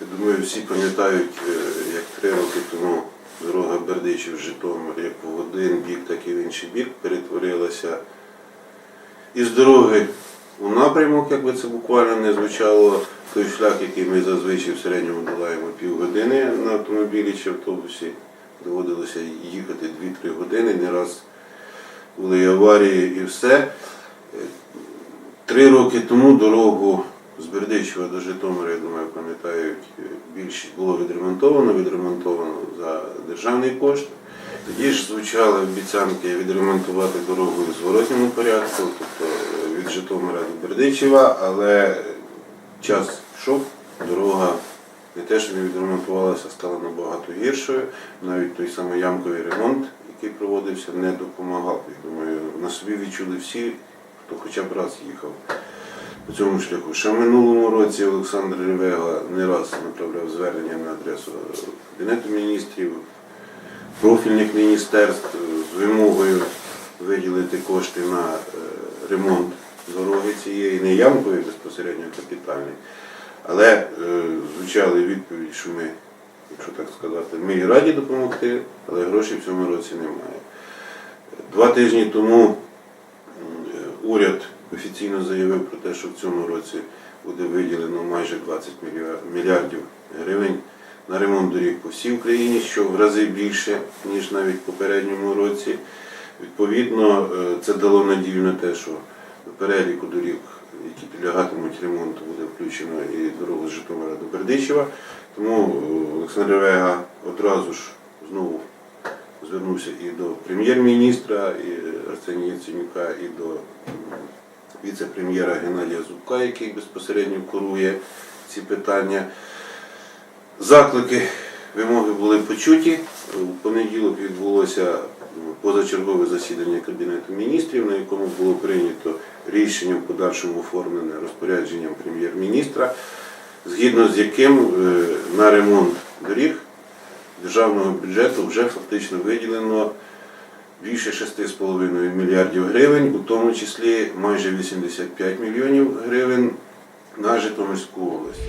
Я думаю, всі пам'ятають, е, як три роки тому дорога Бердичів Житомир, як в один бік, так і в інший бік перетворилася із дороги у напрямок, як би це буквально не звучало, той шлях, який ми зазвичай в середньому долаємо півгодини на автомобілі чи автобусі, доводилося їхати 2-3 години, не раз були аварії і все. Три роки тому дорогу з Бердичева до Житомира, я думаю, пам'ятають, е, більшість було відремонтовано, відремонтовано за державний кошт. Тоді ж звучали обіцянки відремонтувати дорогу в зворотньому порядку, тобто е, від Житомира до Бердичева, але час йшов, дорога не те, що не відремонтувалася, стала набагато гіршою. Навіть той самий ямковий ремонт, який проводився, не допомагав. Я думаю, на собі відчули всі, хто хоча б раз їхав по цьому шляху. Ще в минулому році Олександр Ревега не раз направляв звернення на адресу Кабінету міністрів, профільних міністерств е, з вимогою виділити кошти на е, ремонт дороги цієї, не ямкової безпосередньо капітальної. Але е, звучали відповідь, що ми, якщо так сказати, ми і раді допомогти, але грошей в цьому році немає. Два тижні тому е, уряд офіційно заявив про те, що в цьому році буде виділено майже 20 мільярдів гривень на ремонт доріг по всій Україні, що в рази більше, ніж навіть в попередньому році. Відповідно, е, це дало надію на те, що до переліку доріг, які підлягатимуть ремонту, буде включено і дорогу з Житомира до Бердичева. Тому е, Олександр Ревега одразу ж знову звернувся і до прем'єр-міністра Арсенія Яценюка, і до віце-прем'єра Геннадія Зубка, який безпосередньо курує ці питання. Заклики, вимоги були почуті. У понеділок відбулося позачергове засідання Кабінету міністрів, на якому було прийнято рішення в подальшому оформлене розпорядженням прем'єр-міністра, згідно з яким е, на ремонт доріг державного бюджету вже фактично виділено більше 6,5 мільярдів гривень, у тому числі майже 85 мільйонів гривень на Житомирську область.